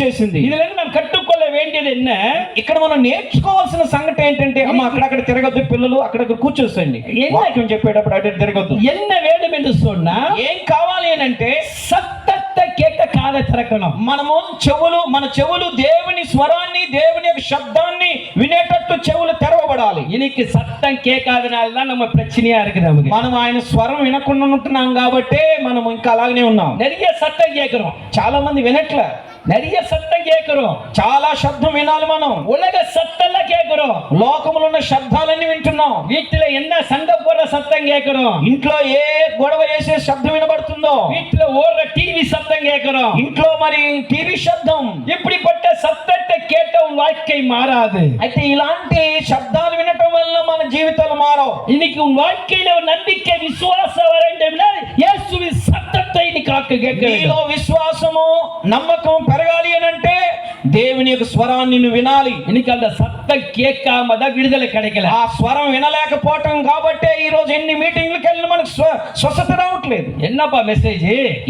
చేసింది இதுல இருந்து நாம் கற்றுக்கொள்ள வேண்டியது என்ன ఇక్కడ మనం నేర్చుకోవాల్సిన సంగతి ఏంటంటే అమ్మ అక్కడక్కడ తిరగద్దు పిల్లలు అక్కడక్కడ కూర్చోసండి ఏం- వాక్యం చెప్పేటప్పుడు అటు ఇటు తిరగద్దు என்ன வேண்டும் என்று சொன்னா ఏం కావాలి అని అంటే சத்தத்தை கேட்க காதை திறக்கணும் మనము చెవులు మన చెవులు దేవుని స్వరాన్ని దేవుని యొక్క శబ్దాన్ని వినేటట్టు చెవులు తెరవబడాలి இன்னைக்கு சத்தம் கேட்காதனால தான் நம்ம பிரச்சனையா இருக்குது நமக்கு మనం ఆయన స్వరం వినకుండా ఉంటున్నాం కాబట్టే మనం ఇంకా అలాగనే ఉన్నాం நிறைய சத்தம் கேட்கிறோம் చాలా మంది వినట్లే நிறைய சத்தம் கேட்கிறோம் చాలా శబ్దం వినాలి మనం உலக சத்தம்லாம் கேட்கிறோம் లోకములో ఉన్న శబ్దాలన్నీ వింటున్నాం வீட்டுல என்ன சண்டை போடுற சத்தம் கேட்கிறோம் ఇంట్లో ఏ గొడవ చేసే శబ్దం వినబడుతుందో வீட்டுல ஓடுற டிவி சத்தம் கேட்கிறோம் ఇంట్లో మరి టీవీ శబ్దం இப்படிப்பட்ட சத்தத்தை கேட்ட உன் வாழ்க்கை மாறாது అయితే ఇలాంటి శబ్దాలు వినటం వల్ల మన జీవితాలు మారవు இன்னைக்கு உன் வாழ்க்கையில ஒரு நம்பிக்கை விசுவாசம் வர வேண்டும்னா இயேசுவின் சத்தத்தை நீ காக்க கேட்க నీలో வேண்டும் విశ్వాసము నమ్మకం పెరగాలి అని అంటే దేవుని యొక్క స్వరాన్ని నువ్వు వినాలి இன்னைக்கு அந்த சத்தம் கேட்காம தான் விடுதலை கிடைக்கல ఆ స్వరం వినలేకపోవటం కాబట్టే ఈ రోజు ఎన్ని మీటింగ్లకు వెళ్ళిన మనకు స్వ స్వస్థత రావట్లేదు என்னப்பா மெசேஜ்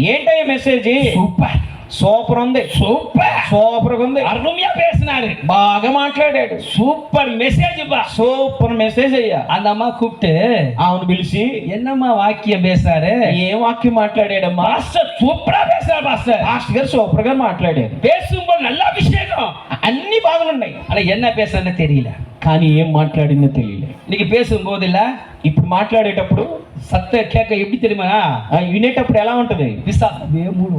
ఏంటయ్య మెసేజ్ சூப்பர் సూపర్ ఉంది సూపర్ సూపర్ ఉంది అరుణ్య పేసినారు బాగా మాట్లాడాడు సూపర్ మెసేజ్ సూపర్ మెసేజ్ అయ్యా అందమ్మా కూప్టే అవును పిలిచి ఎన్నమ్మా వాక్యం వేశారే ఏ వాక్యం మాట్లాడాడమ్మా మాస్టర్ సూపర్ పేశారు మాస్టర్ మాస్టర్ గారు సూపర్ గా మాట్లాడారు పేసుంబో నల్ల అభిషేకం అన్ని బాగున్నాయి అలా ఎన్న పేసారనే తెలియలే కానీ ఏం మాట్లాడిందో తెలియలే నీకు పేసుంబోదు ఇలా ఇప్పుడు మాట్లాడేటప్పుడు సత్త ఎట్లాక ఎప్పుడు తెలియమా వినేటప్పుడు ఎలా ఉంటుంది విసా వేమూడు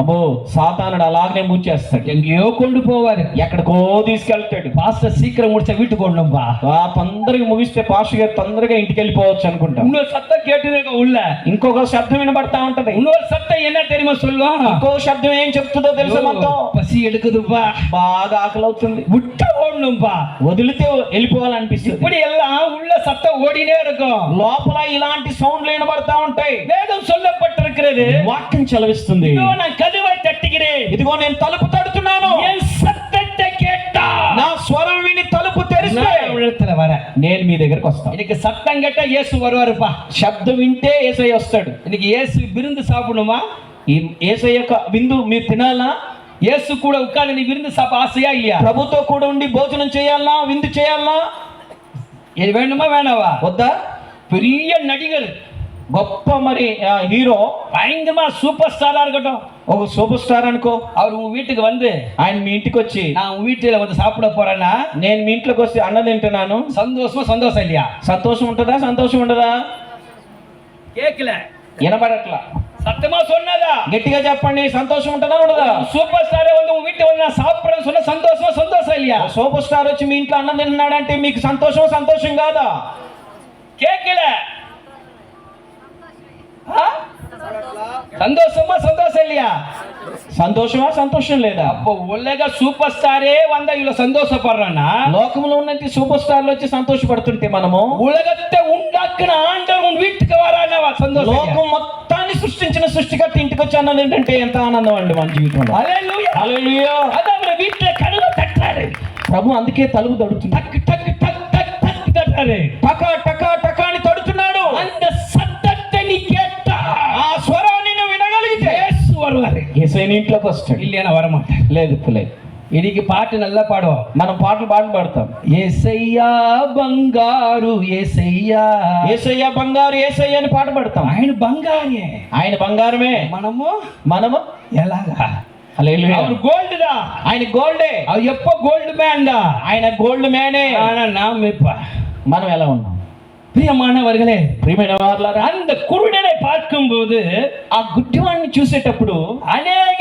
అబ్బో సాతానుడు అలాగనే మూచేస్తాడు எங்கேயோ கொண்டு போவாரு ఎక్కడికో తీసుకెళ్తాడు பாஸ்டர் சீக்கிரம் முடிச்ச வீட்டுக்கு கொண்டும்பா ఆ తొందరగా ముగిస్తే పాస్టర్ గారు తొందరగా ఇంటికి వెళ్ళిపోవచ్చు అనుకుంటా இன்னொரு சத்தம் கேட்டு உள்ள ఇంకొక శబ్దం వినబడతా ఉంటది இன்னொரு சத்தம் என்ன தெரியுமா சொல்லும் ఇంకో శబ్దం ఏం చెప్తుందో తెలుసా మొత్తం பசி எடுக்குதுப்பா బాగా ఆకలి అవుతుంది விட்ட ஓடணும்பா వదిలితే వెళ్ళిపోవాలనిపిస్తుంది இப்படி எல்லாம் உள்ள சத்தம் ஓடினே இருக்கும் లోపల ఇలాంటి సౌండ్లు వినబడతా ఉంటాయి வேதம் சொல்லப்பட்டிருக்கிறது వాక్యం చలవిస్తుంది இதோ நான் கதவை தட்டுகிறேன் ఇదిగో నేను తలుపు తడుతున్నాను என் சத்தத்தை கேட்டா నా స్వరం విని తలుపు తెరిస్తే நான் உலகத்துல வரேன் నేను మీ దగ్గరకు వస్తాను இன்னைக்கு சத்தம் கேட்டா இயேசு வருவாருப்பா శబ్దం వింటే ఏసై వస్తాడు இன்னைக்கு இயேசு விருந்து சாப்பிடணுமா ఈ ఏసై యొక్క విందు మీరు తినాలా இயேசு கூட உட்கார்ந்து நீ விருந்து சாப்பிட ஆசையா இல்லையா ప్రభుతో కూడా ఉండి భోజనం చేయాలనా విందు చేయాలనా இது வேணுமா வேணாவா వద్దా பெரிய நடிகர் గొప్ప మరి హీరో భయంకరమా సూపర్ స్టారా இருக்கட்டும் ఒక సూపర్ స్టార్ అనుకో అవరు ఉన్ వీటికి వంది ఆయన మీ ఇంటికి వచ్చి నా ఉన్ వీటిలో వంద సాపుడ పోరానా నేను మీ ఇంట్లోకి వచ్చి అన్న తింటున్నాను సంతోషం సంతోషం ఇల్లా సంతోషం ఉంటుందా సంతోషం ఉండదా కేకల వినబడట్లా சத்தமா சொன்னதா கெட்டிகா செப்பண்ணி சந்தோஷம் ఉంటదా ఉండదా సూపర్ స్టార్ వంద ఉన్ వీటి వంద సాపుడ సొన్న సంతోషం సంతోషం ఇల్లా సూపర్ స్టార్ వచ్చి మీ ఇంట్లో అన్నం తిన్నాడంటే మీకు సంతోషం సంతోషం కాదా கேக்கல ஆ? சந்தோஷமா சந்தோஷம் இல்லையா సంతోషమా సంతోషం లేదా அப்போ உலக சூப்பர் ஸ்டாரே வந்தா இவ்வளவு சந்தோஷப்படுறான்னா లోకంలో ఉన్నట్టు సూపర్ స్టార్లు వచ్చి సంతోషపడుతుంటే మనము உலகத்தை உண்டாக்குன ஆண்டவர் உன் வீட்டுக்கு வரானா சந்தோஷம் లోకం మొత్తాన్ని సృష్టించిన సృష్టికర్త ఇంటికి వచ్చి అన్నది ఏంటంటే ఎంత ఆనందం అండి మన జీవితంలో ஹalleluya హల్లెలూయా. அது அவர் வீட்டுல கதவை தட்டாரு ప్రభు అందుకే తలుపు తడుతుంది டக்கு டக்கு வருவாரு ఏసైన ఇంట్లోకి వస్తాడు இல்லையா வரமாட்டேன் లేదు లేదు இன்னைக்கு பாட்டு நல்லா பாடுவோம் మనం పాటలు పాటలు పాడతాం ఏసయ్యా బంగారు ఏసయ్యా ఏసయ్య బంగారు ఏసయ్య అని పాట పాడతాం ఆయన బంగారే ఆయన బంగారమే మనము మనము ఎలాగా హల్లెలూయా. அவர் கோல்டு தான் ఆయన గోల్డే அவர் எப்ப கோல்டு மேன் தான் ఆయన గోల్డ్ మ్యానే ஆனா நாம் இப்ப మనం ఎలా ఉన్నాం பிரியமானவர்களே ప్రియమైన వారులారా அந்த குருடனை பார்க்கும்போது ఆ గుడ్డివాడిని చూసేటప్పుడు அநேக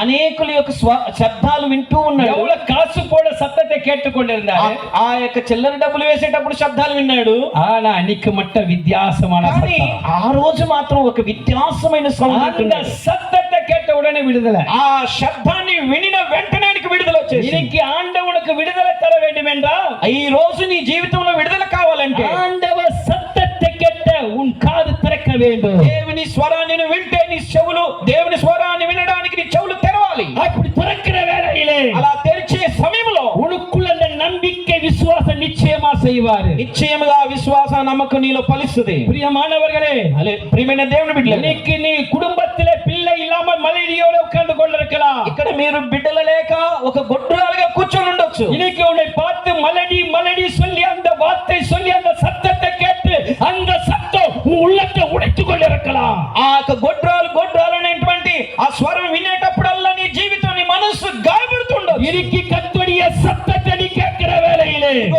అనేకుల యొక్క శబ్దాలు వింటూ ఉన్నాడు. ఎవడ కాసు కూడా సత్తతే కేట్టుకొండిరుందారు ఆ యొక్క చిల్లర డబ్బులు వేసేటప్పుడు శబ్దాలు విన్నాడు. ఆనా అనికి మట్ట విద్యాసమైన ఆ రోజు మాత్రం ఒక విద్యాసమైన సౌండ్ సత్తత కేట్ట ఉడనే విడుదల. ఆ శబ్దాన్ని వినిన వెంటనే విడుదల వచ్చేసి దీనికి ఆండవునికి విడుదల తర వేండుమేండా ఈ రోజు నీ జీవితంలో విడుదల కావాలంటే ఆండవ సత్తత ఉన్ కాదు తెరక వేండు. దేవుని స్వరాన్ని వింటే నీ చెవులు దేవుని స్వరాన్ని செய்வாரு నిశ్చయముగా విశ్వాస నమ్మకం నీలో ఫలిస్తుంది பிரியமானவர்களே అలే ప్రియమైన దేవుని బిడ్డలు இன்னைக்கு நீ குடும்பத்திலே பிள்ளை இல்லாமல் மலையியோட உட்கார்ந்து இருக்கலாம் ఇక్కడ మీరు బిడ్డలు లేక ఒక గొడ్రాలుగా కూర్చొని ఉండొచ్చు இன்னைக்கு உன்னை பார்த்து மலடி மலடி சொல்லி அந்த வார்த்தை சொல்லி அந்த சத்தத்தை கேட்டு அந்த சத்தம் உன் உள்ளத்தை உடைத்துக் கொண்டிருக்கலாம் ఆ యొక్క గొడ్రాలు గొడ్రాలు అనేటువంటి ఆ స్వరం వినేటప్పుడల్లా నీ జీవితం నీ మనస్సు గాయపడుతుండదు இன்னைக்கு கத்துடைய சத்தத்தை நீ கேட்கிற வேலையிலே ఇదిగో ఈ రోజు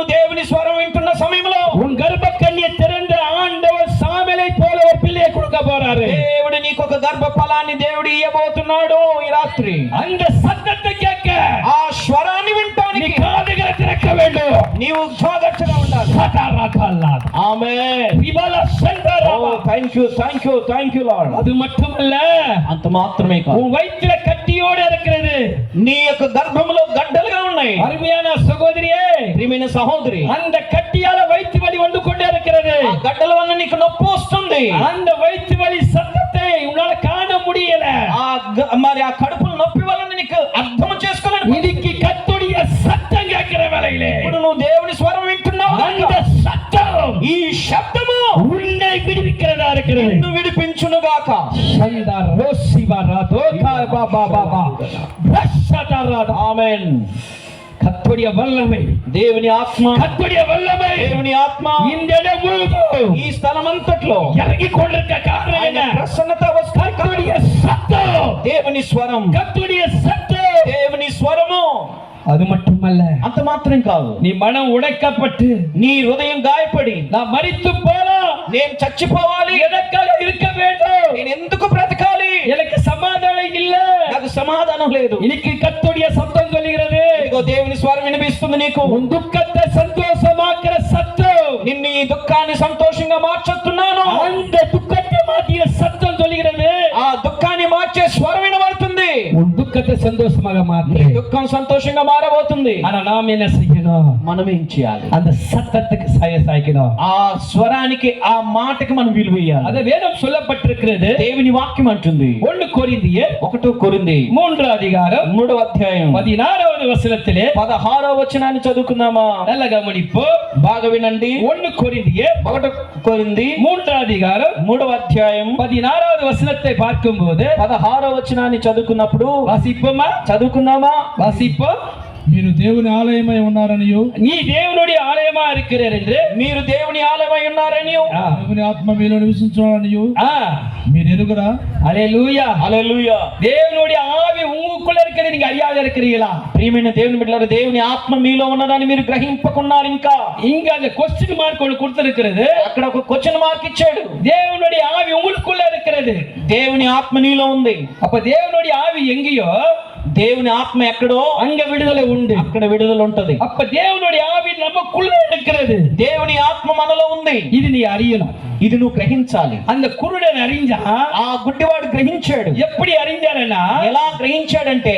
నువ్వు దేవుని స్వరం వింటున్న సమయంలో ఉన్ గర్భ కన్య తెరంద ఆండవర్ సామెలై పోల ఒక పిల్లయ్య కొడుక పోరారు దేవుడు నీకు ఒక గర్భ ఫలాన్ని దేవుడు ఇయ్యబోతున్నాడు ఈ రాత్రి అంద సద్దత కేక ఆ స్వరాన్ని వింటానికి కాదుగా తిరక్క వెళ్ళు నీవు సోదక్షగా ఉండాలి సదా రాకాలాద్ ఆమె విబల సందర ఓ thank you thank you thank you lord அது மட்டுமல்ல అంత మాత్రమే కాదు உன் வயிற்றில கட்டியோட இருக்கிறது நீ యొక్క గర్భములో గడ్డలుగా ఉన్నాయి అరుమయాన సహోదరియే ప్రియమైన సహోదరి అంద కట్టియాల వైద్య వలి వండు కొండేరక్கிறது గడ్డల వల్ల నీకు నొప్పి వస్తుంది అంద వైద్య వలి సత్తతే ఉన్నాడు కాణ ముడియల మరి ఆ కడుపుల నొప్పి వలన నీకు అర్థం చేసుకోలేదు నీకు కత్తుడియ సత్తం కేకర వేళయిలే ఇప్పుడు నువ్వు దేవుని స్వరం వింటున్నావు అంద సత్తం ఈ శబ్దము ఉన్నై విడిపిக்கிறதா இருக்கிறது నిన్ను విడిపించును గాక సంద రోసివరా దోతా బాబా బాబా రషతరా ఆమేన్ கத்துடைய வல்லமை దేవుని ఆత్మ கத்துடைய வல்லமை దేవుని ఆత్మ இந்த இடம் முழுவதும் ఈ స్థలం అంతట్లో இறங்கி கொண்டிருக்க காரணம் ఆయన என்ன ప్రసన్నత వస్తాయి கத்துடைய சத்தம் దేవుని స్వరం கத்துடைய சத்தம் దేవుని స్వరము அது மட்டுமல்ல అంత మాత్రం కాదు நீ மனம் உடைக்கப்பட்டு నీ హృదయం గాయపడి நான் மரித்து போலாம் నేను చచ్చిపోవాలి எதற்காக இருக்க வேண்டும் నేను ఎందుకు బ్రతకాలి எனக்கு సమాధానం இல்ல నాకు సమాధానం లేదు இன்னைக்கு கத்துடைய சத்தம் சொல்லுகிறது ఇదిగో దేవుని స్వరం వినిపిస్తుంది నీకు? దుఃఖ సంతోషమాకర సత్తు. నిన్ను ఈ దుఃఖాన్ని సంతోషంగా మార్చు உன் துக்கத்தை சந்தோஷமாக నీ மாற்று దుఃఖం సంతోషంగా మారబోతుంది ஆனா நாம் என்ன செய்யணும் మనం ఏం చేయాలి அந்த சத்தத்துக்கு சாய சாய்க்கணும் ఆ స్వరానికి ఆ మాటకి మనం విలువ ఇయ్యాలి அது வேதம் சொல்லப்பட்டிருக்கிறது దేవుని వాక్యం అంటుంది ஒண்ணு கொரிந்திய ఒకటో కొరింది மூன்று அதிகாரம் మూడవ అధ్యాయం பதினாறாவது வசனத்திலே పదహారవ వచనాన్ని చదువుకుందామా நல்ல கவனிப்பு బాగా వినండి ஒண்ணு கொரிந்திய ఒకటో కొరింది மூன்றாம் அதிகாரம் మూడవ అధ్యాయం பதினாறாவது வசனத்தை பார்க்கும்போது పదహారవ వచనాన్ని చదువుకున్నప్పుడు வாசிப்போமா చదువుకుందామా வாசிப்போம் మీరు దేవుని ఆలయమై ఉన్నారనియు நீ தேவனுடைய ஆலயமா இருக்கிறார் என்று మీరు దేవుని ఆలయమై ఉన్నారని ஆ. దేవుని ఆత్మ మీలో నివసించున్నారనియు ஆ. మీరు ఎరుగురా அல்லேலூயா హల్లెలూయా தேவனுடைய ஆவி உங்களுக்குள்ள இருக்கிறது நீங்க அறியாத இருக்கிறீங்களா ప్రియమైన దేవుని బిడ్డలారా దేవుని ఆత్మ మీలో ఉన్నదాన్ని మీరు గ్రహింపకున్నారు ఇంకా இங்க அந்த கொஸ்டின் மார்க் ஒன்று கொடுத்திருக்கிறது అక్కడ ఒక క్వశ్చన్ మార్క్ ఇచ్చాడు தேவனுடைய ஆவி உங்களுக்குள்ள இருக்கிறது దేవుని ఆత్మ నీలో ఉంది அப்ப தேவனுடைய ஆவி எங்கேயோ దేవుని ఆత్మ ఎక్కడో అంగ విడుదల ఉంది. అక్కడ విడుదల ఉంటది. అప్ప దేవుని ఆవి நமக்குள்ள இருக்கிறது దేవుని ఆత్మ మనలో ఉంది. ఇది నీ అరియను ఇది నువ్వు గ్రహించాలి. అంత కురుడని అరింజ ఆ గుడ్డివాడు గ్రహించాడు. ఎప్పుడు అరింజారైనా ఎలా గ్రహించాడంటే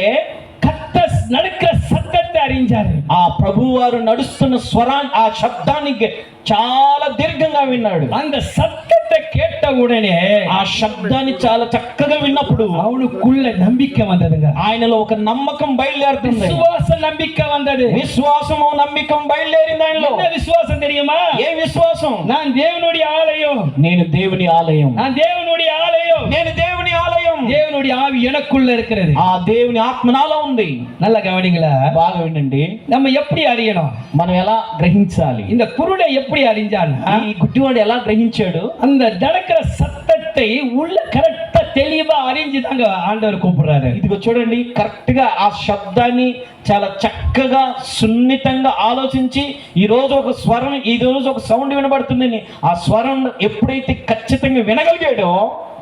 కత్త నడుక సత్తత్తే అరించారు ఆ ప్రభువారు నడుస్తున్న స్వరా ఆ శబ్దానికి చాలా దీర్ఘంగా విన్నాడు. అంత సత్ கேட்ட உடனே ఆ శబ్దాన్ని చాలా చక్కగా విన్నప్పుడు அவனுக்குள்ள நம்பிக்கை வந்ததுங்க ఆయనలో ఒక నమ్మకం బయలుదేరుతుంది விசுவாச நம்பிக்கை வந்தது విశ్వాసము నమ్మకం బయలుదేరింది ఆయనలో என்ன விசுவாசம் தெரியுமா ఏ విశ్వాసం நான் தேவனுடைய ஆலயம் నేను దేవుని ఆలయం நான் தேவனுடைய ஆலயம் నేను దేవుని ఆలయం தேவனுடைய ஆவி எனக்குள்ள இருக்கிறது ఆ దేవుని ఆత్మ నాలో ఉంది நல்ல கவனிங்களா బాగా వినండి நம்ம எப்படி அறியணும் మనం ఎలా గ్రహించాలి இந்த குருடை எப்படி அறிஞ்சான்னா ఈ గుడ్డివాడు ఎలా గ్రహించాడు அந்த நடக்கிற சத்தத்தை உள்ள கரெக்டா தெளிவா அறிஞ்சுதாங்க ஆண்டவர் கூப்பிடுறாரு ఇదిగో చూడండి కరెక్ట్ గా ఆ శబ్దాన్ని చాలా చక్కగా సున్నితంగా ఆలోచించి ఈ రోజు ఒక స్వరం ఈ రోజు ఒక సౌండ్ వినబడుతుందని ఆ స్వరం ఎప్పుడైతే ఖచ్చితంగా వినగలిగాడో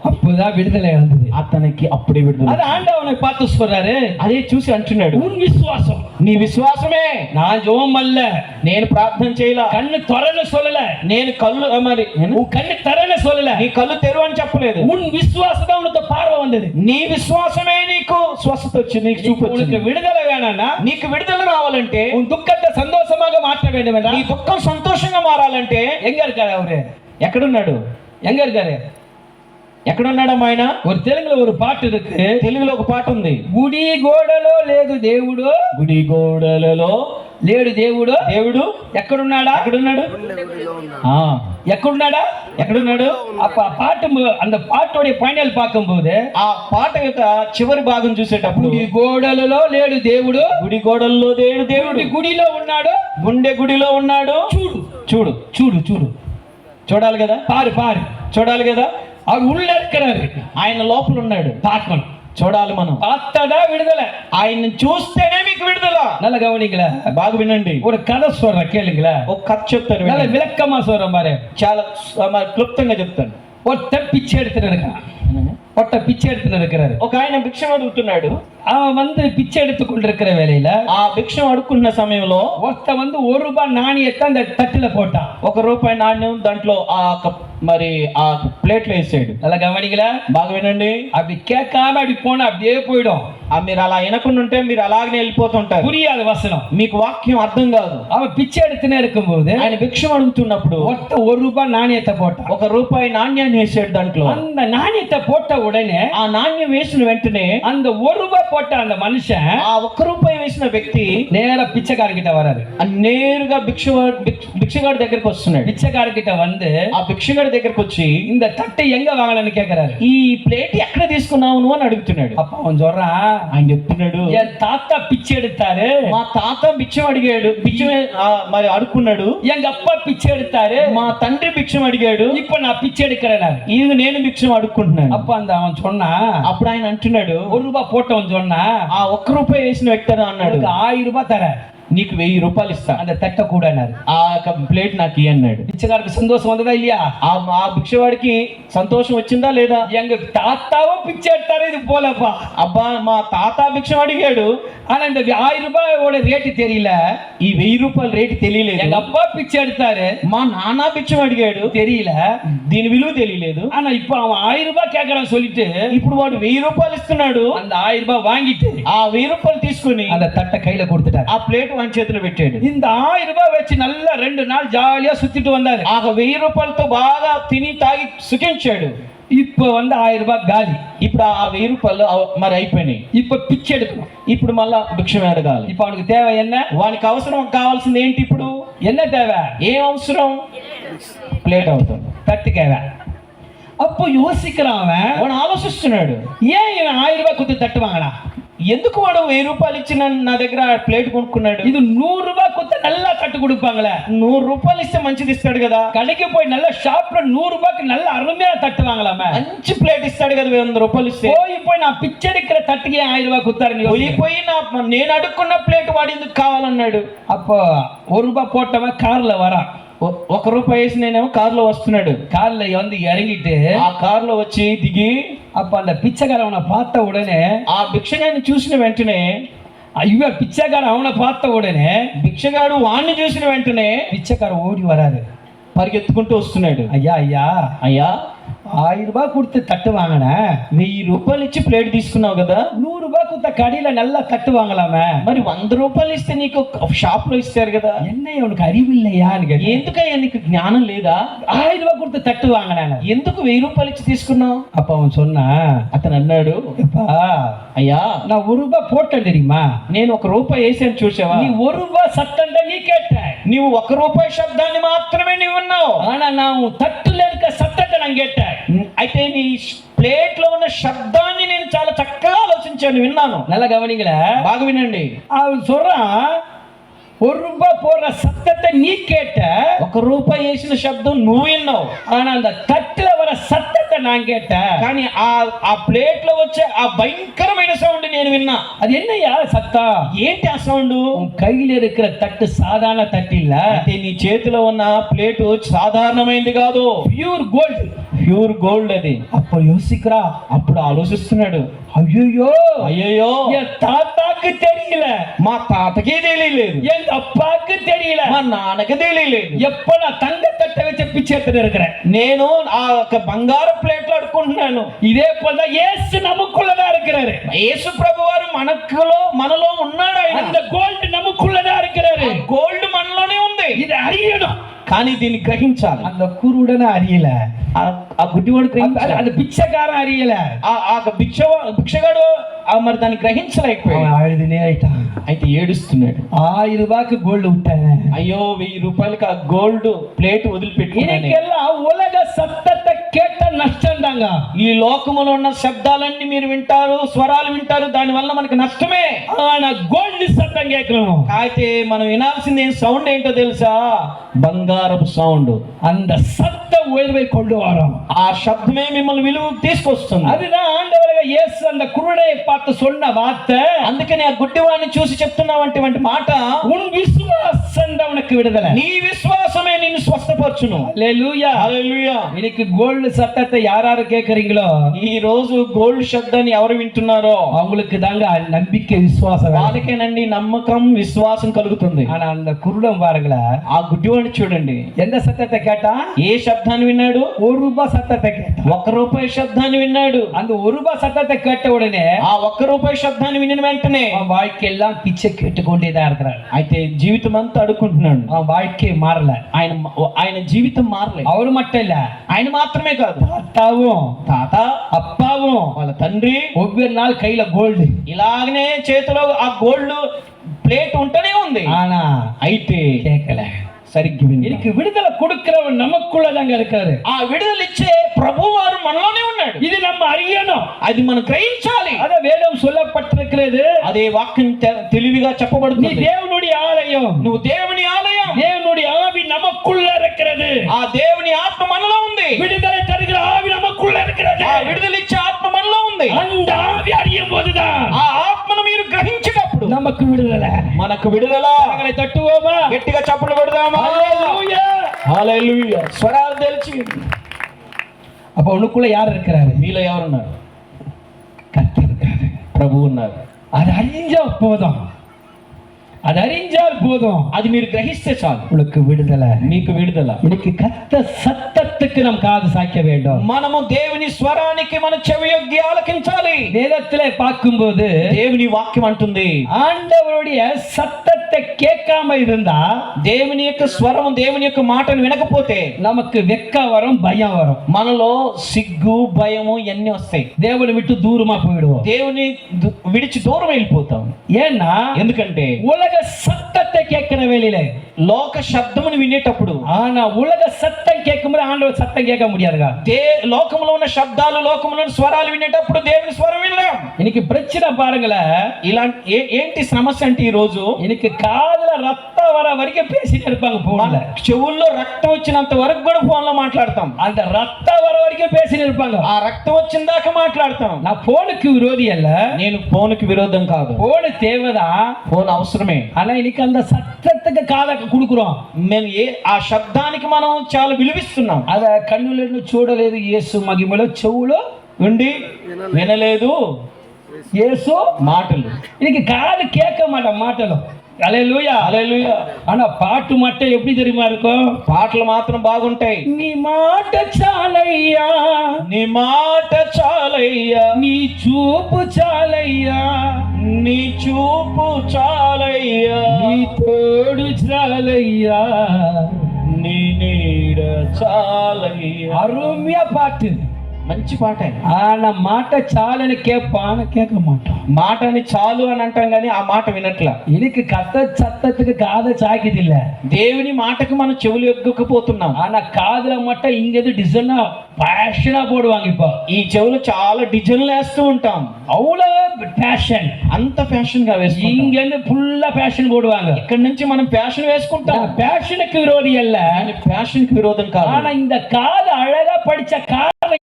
అప్పుదా విడుదలే வந்தது అతనికి అప్పుడే విడుదల அது ஆண்டவனை பார்த்து சொல்றாரு అదే చూసి అంటున్నాడు. ఉన్ విశ్వాసం. నీ విశ్వాసమే. నా జోం మల్ల నేను ప్రార్థన చేయలే. కన్ను త్వరను సొలల. నేను కళ్ళు మరి కన్ను తెరను సొలల. నీ కళ్ళు తెరువు అని చెప్పలేదు. ఉన్ విశ్వాసత ఉన్నతో పార్వ వందది నీ విశ్వాసమే నీకు స్వస్థత వచ్చింది నీకు చూపు విడుదల వేణన్నా నీకు విడుదల రావాలంటే ఉన్ దుఃఖத்தை సంతోషమాగా மாற்ற నీ దుఃఖం సంతోషంగా మారాలంటే ఎంగారు గారు ఎక్కడున్నాడు? ఎంగారు గారే. இருக்காரு ఎక్కడున్నాడమ్మా ఆయన ஒரு தெலுங்குல ஒரு பாட்டு இருக்கு తెలుగులో ఒక పాట ఉంది గుడి గోడలో లేదు దేవుడు గుడి గోడలలో లేడు దేవుడు దేవుడు ఎక్కడున్నాడా ఎక్కడున్నాడు ఆ, ఎక్కడున్నాడా ఎక్కడున్నాడు அப்ப பாட்டு மு- அந்த பாட்டோடைய ஃபைனல் பார்க்கும்போது ఆ పాట యొక్క చివరి భాగం చూసేటప్పుడు గుడి గోడలలో లేడు దేవుడు గుడి గోడల్లో దేవుడు దేవుడు గుడి గుడిలో ఉన్నాడు గుండె గుడిలో ఉన్నాడు చూడు చూడు చూడు చూడు చూడాలి కదా பாரு பாரு చూడాలి కదా அவர் உள்ள இருக்கிறாரு ఆయన లోపల ఉన్నాడు பார்க்கணும் చూడాలి మనం பார்த்ததா விடுதலை ఆయన్ని చూస్తేనే మీకు విడుదల நல்ல கவனிங்களா బాగా వినండి ஒரு கதை சொல்றேன் கேளுங்களா ఒక కథ చెప్తాను நல்ல వినండి. விளக்கமா சொல்றேன் பாரு చాలా స- మరి క్లుప్తంగా చెప్తాను ஒருத்தன் பிச்சை எடுத்துட்டு இருக்கான் ஒருத்தன் பிச்சை எடுத்துட்டு இருக்கிறாரு ఒక ఆయన భిక్షం అడుగుతున్నాడు அவன் வந்து பிச்சை எடுத்து கொண்டிருக்கிற வேலையில ఆ భిక్షం అడుక్కున్న సమయంలో ஒருத்தன் வந்து ஒரு ரூபாய் நாணயத்தை அந்த தட்டுல போட்டான் ఒక రూపాయి నాణ్యం దాంట్లో ఆ కప్- మరి ఆ ప్లేట్లు వేసాడు అలా గమనికలా? బాగా వినండి. అవి కేకాను అడిగి పోను అవి ఏ పోయడం. మీరు అలా వినకుండా మీరు అలాగే వెళ్ళిపోతుంటారు. పురియాలి వసనం. మీకు వాక్యం అర్థం కాదు. ఆమె పిచ్చాడు తినేకపోతే ఆయన భిక్షం అడుగుతున్నప్పుడు ఒక్క ఒక రూపాయి నాణ్యత పోట. ఒక రూపాయి నాణ్యాన్ని వేసాడు దాంట్లో. అంత నాణ్యత పోట ఉడనే. ఆ నాణ్యం వేసిన వెంటనే అంత ఓ రూపాయి పోట అంత మనిషి. ఆ ఒక్క రూపాయి వేసిన వ్యక్తి నేర పిచ్చకారికిట వరాలి. నేరుగా భిక్ష భిక్షగాడి దగ్గరకు వస్తున్నాడు. పిచ్చకారికిట వంది. ఆ భిక్షగాడి గారి దగ్గరకు వచ్చి ఇంత தட்டை எங்க வாங்கலான்னு కేకరాలి. ఈ ప్లేట్ ఎక్కడ తీసుకున్నావు నువ్వు? అని అడుగుతున్నాడు. అప్ప ఆయన చెప్తున్నాడు. తాత పిచ్చి మా తాత పిచ్చం అడిగాడు. బిచ్చం మరి అడుక్కున్నాడు. ఎంగప్ప పిచ్చి ఎడతారు? మా తండ్రి పిచ్చం అడిగాడు. ఇప్పుడు నా పిచ్చి ఎడుకరా ఇది నేను బిక్షం అడుక్కుంటున్నాను. అప్ప అందామని చూడనా? అప్పుడు ఆయన అంటున్నాడు. ఒక రూపాయి పోటం చూడనా? ఆ ఒక్క రూపాయి వేసిన వ్యక్తి అన్నాడు. ఆయి రూపాయ తర. నీకు వెయ్యి రూపాయలు ఇస్తా அந்த தட்டை கூடனாரு ఆ యొక్క ప్లేట్ నాకు ఇయ్యి అన్నాడు பிச்சைக்காரருக்கு சந்தோஷம் வந்ததா இல்லையா ఆ ఆ భిక్షవాడికి సంతోషం వచ్చిందా లేదా எங்க தாத்தாவும் பிச்சை எடுத்தாரு இது போலப்பா అబ్బా మా తాత భిక్షం అడిగాడు ஆனா இந்த ஆயிரம் ரூபாயோட ரேட்டு தெரியல ఈ వెయ్యి రూపాయల రేటు తెలియలేదు எங்க அப்பா பிச்சை எடுத்தாரு మా నాన్న భిక్షం అడిగాడు தெரியல దీని విలువ తెలియలేదు ஆனா இப்ப அவன் ஆயிரம் ரூபாய் கேக்குறான்னு சொல்லிட்டு ఇప్పుడు వాడు వెయ్యి రూపాయలు ఇస్తున్నాడు அந்த ஆயிரம் ரூபாய் வாங்கிட்டு ఆ వెయ్యి రూపాయలు తీసుకుని அந்த தட்டை கையில கொடுத்துட்டாரு ఆ ప్లేట్ వాని చేతిలో పెట్టాడు இந்த ஆயிரம் ரூபாய் வச்சு நல்லா ரெண்டு நாள் ஜாலியா சுத்திட்டு வந்தாரு ఆ వెయ్యి రూపాయలతో బాగా తిని తాగి సుఖించాడు இப்ப வந்து ஆயிரம் ரூபாய் காலி ఇప్పుడు ఆ వెయ్యి రూపాయలు అవ- మరి అయిపోయినాయి இப்ப பிச்சை எடுக்கணும் ఇప్పుడు మళ్ళా భిక్షం అడగాలి இப்ப அவனுக்கு தேவை என்ன వానికి అవసరం కావాల్సింది ఏంటి ఇప్పుడు என்ன தேவை ఏం అవసరం ప్లేట్ అవుతుంది தட்டு தேவை அப்போ யோசிக்கிறான் அவன் వాడు ఆలోచిస్తున్నాడు ஏன் இவன் ஆயிரம் ரூபாய் குத்து தட்டு வாங்கினா ఎందుకు వాడు వెయ్యి రూపాయలు ఇచ్చి నన్ను నా దగ్గర ప్లేట్ కొనుక్కున్నాడు இது நூறு ரூபாய் குத்து நல்லா தட்டு கொடுப்பாங்களே నూరు రూపాయలు ఇస్తే మంచిది ఇస్తాడు కదా கடைக்கு போய் நல்ல ஷாப்ல நூறு ரூபாய்க்கு நல்ல அருமையா தட்டு வாங்கலாமே మంచి ప్లేట్ ఇస్తాడు కదా వంద రూపాయలు ఇస్తే போய் போய் நான் பிச்சை எடுக்கிற தட்டுக்கு ஏன் ஆயிரம் ரூபாய் குத்தாருன்னு పోయి யோசிக்கிறேன். పోయి నా నేను అడుక్కున్న ప్లేట్ వాడి ఎందుకు కావాలన్నాడు அப்போ ஒரு ரூபாய் போட்டவன் கார்ல வரான் ఒ- ఒక రూపాయి వేసి నేనేమో కారులో వస్తున్నాడు கார்ல வந்து இறங்கிட்டு ఆ కారులో వచ్చి దిగి அப்ப அந்த பிச்சைக்காரன் அவனை பார்த்த உடனே ఆ భిక్షగాడిని చూసిన వెంటనే ஐயோ பிச்சைக்காரன் அவனை பார்த்த உடனே భిక్షగాడు వాడిని చూసిన వెంటనే பிச்சைக்காரன் ஓடி வராரு పరిగెత్తుకుంటూ వస్తున్నాడు ஐயா ஐயா అయ్యా ஆயிரம் ரூபாய் கொடுத்து தட்டு வாங்கினேன் వెయ్యి రూపాయలు ఇచ్చి ప్లేట్ తీసుకున్నావు కదా நூறு ரூபாய் கொடுத்த கடையில நல்லா தட்டு வாங்கலாமே మరి వంద రూపాయలు ఇస్తే నీకు షాప్ లో ఇస్తారు కదా என்ன உனக்கு அறிவு இல்லையான்னு கேட்டேன் ఎందుకయ్యా నీకు జ్ఞానం లేదా ஆயிரம் ரூபாய் கொடுத்து தட்டு வாங்கினேன் ఎందుకు వెయ్యి రూపాయలు ఇచ్చి తీసుకున్నావు அப்ப அவன் சொன்னான் అతను అన్నాడు "எப்பா, అయ్యా நான் ஒரு ரூபாய் போட்டேன் தெரியுமா నేను ఒక రూపాయి వేసాను చూసావా நீ ஒரு ரூபாய் சத்தம் தான் நீ கேட்ட నీవు ఒక రూపాయి శబ్దాన్ని మాత్రమే నీవు విన్నావు ஆனா நான் உன் தட்டுல இருக்க சத்தத்தை లంగెట్టాయి అయితే నీ ప్లేట్లో ఉన్న శబ్దాన్ని నేను చాలా చక్కగా ఆలోచించాను విన్నాను. నల్ల గమనింగలే? బాగా వినండి. ఆ సొర్ర ஒரு ரூபாய் போடுற சத்தத்தை நீ கேட்ட ఒక రూపాయి వేసిన శబ్దం నువ్వు విన్నావు ஆனா அந்த தட்டுல வர சத்தத்தை நான் கேட்டேன் కానీ ఆ ఆ ప్లేట్ లో వచ్చే ఆ భయంకరమైన సౌండ్ నేను విన్నా அது என்னையா சத்தம் ఏంటి ఆ సౌండ్ உன் கையில இருக்கிற தட்டு சாதாரண தட்டு இல்ல అంటే నీ చేతిలో ఉన్న ప్లేట్ సాధారణమైంది కాదు பியூர் கோல்டு ప్యూర్ గోల్డ్ అది அப்ப யோசிக்கிறா అప్పుడు ఆలోచిస్తున్నాడు ஐயோ అయ్యయ్యో என் தாத்தாக்கு தெரியல మా తాతకి తెలియలేదు எங்க அப்பாக்கு தெரியல మా నాన్నకి తెలియలేదు எப்ப நான் தங்க தட்டை வச்சு பிச்சை எடுத்துட்டு இருக்கிறேன் నేను ఆ యొక్క బంగారు ప్లేట్లు అడుకుంటున్నాను இதே போலதான் இயேசு நமக்குள்ளதான் இருக்கிறாரு యేసు ప్రభు వారు మనకులో మనలో ఉన్నాడు ఆయన அந்த கோல்டு நமக்குள்ளதான் இருக்கிறாரு గోల్డ్ మనలోనే ఉంది இதை அறியணும் కానీ దీన్ని గ్రహించాలి அந்த குருடனை அறியல ఆ- ఆ గుడ్డివాడు அந்த గ్రహించాలి அந்த பிச்சைக்காரன் அறியல ఆ ఆ భిక్ష భిక్షగాడు ఆ మరి దాన్ని గ్రహించలేకపోయాడు. అయితే. ఏడుస్తున్నాడు. ఆయుధ రూపాయకి గోల్డ్ ఉంటాయి అయ్యో వెయ్యి రూపాయలకి ఆ గోల్డ్ ప్లేట్ వదిలిపెట్టి ఉలగ సత్త சத்தத்தை கேட்ட நஷ்டம்தாங்க ఈ లోకములో ఉన్న శబ్దాలన్నీ మీరు వింటారు స్వరాలు వింటారు దాని వల్ల మనకి నష్టమే ஆனா கோல்டு சத்தம் கேட்கணும் అయితే మనం వినాల్సింది ఏం సౌండ్ ఏంటో తెలుసా బంగారపు సౌండ్ அந்த சத்த உயர்வை கொண்டு வரும் ఆ శబ్దమే మిమ్మల్ని విలువ తీసుకొస్తుంది அதுதான் ஆண்டவராக இயேசு அந்த குருடனை பார்த்து சொன்ன வார்த்தை అందుకని ఆ గుడ్డివాడిని చూసి చెప్తున్నావంటి మాట உன் விசுவாசம் தான் உனக்கு விடுதலை నీ విశ్వాసమే నిన్ను స్వస్థపరచును ஹalleluya హల్లెలూయా இன்னைக்கு గోల్డ్ சட்டத்தை யாராரு கேக்குறீங்களோ ఈ రోజు గోల్డ్ శబ్దాన్ని ఎవరు వింటున్నారో? அவங்களுக்கு தாங்க நம்பிக்கை విశ్వాసం వాళ్ళకేనండి நம்பகம் விசுவாசம் கலుగుతుంది انا அந்த குருடம் பாருங்கள ఆ గుడ్డివాణ్ణి చూడండి. ఎంత சட்டத்தை కేట? ఏ శబ్దాన్ని విన్నాడు? ఓ రూపాయి சட்டத்தை ఒక రూపాయి శబ్దాన్ని విన్నాడు. అందు ఓ రూపాయి சட்டத்தை கேட்ட ఆ ఒక్క రూపాయి శబ్దాన్ని విన్న వెంటనే ఆ బాయ్కి ఎలా పిచ్చ కెట్టుకుండే దారుతారు అయితే జీవితం అంతా అడుకుంటున్నాడు ఆ బాయ్కే మారలే. ఆయన ఆయన జీవితం మారలే. అవరు మట్టలే? ఆయన మాత్రమే కాదు தாத்தாவும் తాత அப்பாவும் వాళ్ళ తండ్రి ஒவ்வொரு நாள் கையில கோல்டு ఇలాగనే చేతిలో ఆ గోల్డ్ ప్లేట్ ఉంటూనే ఉంది ஆனா అయితే கேட்கல సరిగ్గా వినలేదు. எனக்கு விடுதலை கொடுக்கிறவன் நமக்குள்ளதாங்க இருக்காரு ఆ విడుదల ఇచ్చే ప్రభు వారు మనలోనే ఉన్నాడు இது நம்ம அறியணும் అది మనం గ్రహించాలి அத வேதம் சொல்லப்பட்டிருக்கிறது అదే వాక్యం తె- తెలివిగా நீ చెప్పబడుతుంది தேவனுடைய ஆலயம் నువ్వు దేవుని ఆలయం தேவனுடைய ஆவி நமக்குள்ள இருக்கிறது ఆ దేవుని ఆత్మ మనలో ఉంది விடுதலை మనలో ఉంది அந்த ஆவி அறியும் போதுதான் ఆ ఆత్మను మీరు గ్రహించేటప్పుడు நமக்கு விடுதலை మనకు విడుదల கரங்களை தட்டுவோமா గట్టిగా చప్పుడు పెడదామా ஹalleluya. హల్లెలూయా స్వరాలు తెలిసి அப்ப உனக்குள்ள யார் இருக்கிறாரு మీలో ఎవరున్నారు கர்த்தர் இருக்காரு ప్రభు ఉన్నారు அது அறிஞ்சா போதும் அது அறிஞ்சால் போதும் అది మీరు గ్రహిస్తే చాలు உனக்கு விடுதலை మీకు విడుదల இன்னைக்கு கத்த சத்தத்துக்கு நம் காது சாய்க்க வேண்டும் మనము దేవుని స్వరానికి మన చెవి యొగ్గి ఆలకించాలి வேதத்திலே பார்க்கும்போது దేవుని వాక్యం అంటుంది ஆண்டவருடைய சத்தத்தை கேட்காம இருந்தா దేవుని యొక్క స్వరం దేవుని యొక్క మాటను వినకపోతే நமக்கு வெக்க வரும் பயம் வரும் మనలో సిగ్గు భయము ఇవన్నీ వస్తాయి தேவனை விட்டு தூரமா போயிடுவோம் దేవుని దు- విడిచి దూరం వెళ్ళిపోతాం ஏன்னா ఎందుకంటే உலக சத்தத்தை கேட்கிற வேலையில లోక శబ్దమును వినేటప్పుడు ஆனா உலக சத்தம் கேட்கும்போது ஆண்டவர் சத்தம் கேட்க முடியாதுங்க దే లోకంలో ఉన్న శబ్దాలు లోకంలో ఉన్న స్వరాలు వినేటప్పుడు దేవుని స్వరం వినలేం இன்னைக்கு பிரச்சனை பாருங்களேன் ఇలాంటి ఏ- ఏంటి సమస్య అంటే ఈ రోజు இன்னைக்கு காதுல ரத்தம் வர வரைக்கும் பேசிட்டு இருப்பாங்க మన போன்ல చెవుల్లో రక్తం వచ్చినంత వరకు కూడా ఫోన్ లో మాట్లాడతాం அந்த ரத்தம் வர வரைக்கும் பேசிட்டு இருப்பாங்க ఆ రక్తం వచ్చిన దాకా మాట్లాడతాం நான் போனுக்கு விரோதி அல்ல నేను ఫోన్ కి విరోధం కాదు போனு தேவைதான் ఫోన్ అవసరమే ஆனா இன்னைக்கு அந்த சத்தத்துக்கு காதை கொடுக்குறோம் మేము ఏ ఆ శబ్దానికి మనం చాలా విలువిస్తున్నాం అద కన్నులను చూడలేదు యేసు మగిమలో చెవులో ఉండి వినలేదు యేసు మాటలు இன்னைக்கு காது கேட்க மாட்டான் மாட்டலும் அலையலூயா హల్లెలూయా ஆனா பாட்டு மட்டும் எப்படி தெரியுமா இருக்கும் పాటలు మాత్రం బాగుంటాయి నీ మాట చాలయ్యా నీ మాట చాలయ్యా నీ చూపు చాలయ్యా నీ చూపు చాలయ్యా నీ తోడు చాలయ్యా నీ నీడ చాలయ్యా அருமையா பாட்டு మంచి పాట ஆனா మాట చాలని கேட்பான் கேட்க மாட்டான் మాటని చాలు అని అంటాం కానీ ఆ మాట వినట్ల இன்னைக்கு கத்த சத்தத்துக்கு காதை சாய்க்குது இல்ல దేవుని మాటకు మనం చెవులు ఎగ్గకపోతున్నాం ஆனா காதுல மட்டும் இங்க இருந்து டிசைனா பேஷனா போடுவாங்க இப்போ ఈ చెవులు చాలా డిజైన్లు వేస్తూ ఉంటాం அவ்வளவு பேஷன் అంత ఫ్యాషన్ గా వేసుకుంటాం இங்க இருந்து ஃபுல்லா பேஷன் போடுவாங்க ఇక్కడ నుంచి మనం ఫ్యాషన్ వేసుకుంటాం பேஷனுக்கு விரோதி அல்ல ఫ్యాషన్ కి విరోధం కాదు ஆனா இந்த காது அழகா படிச்ச காது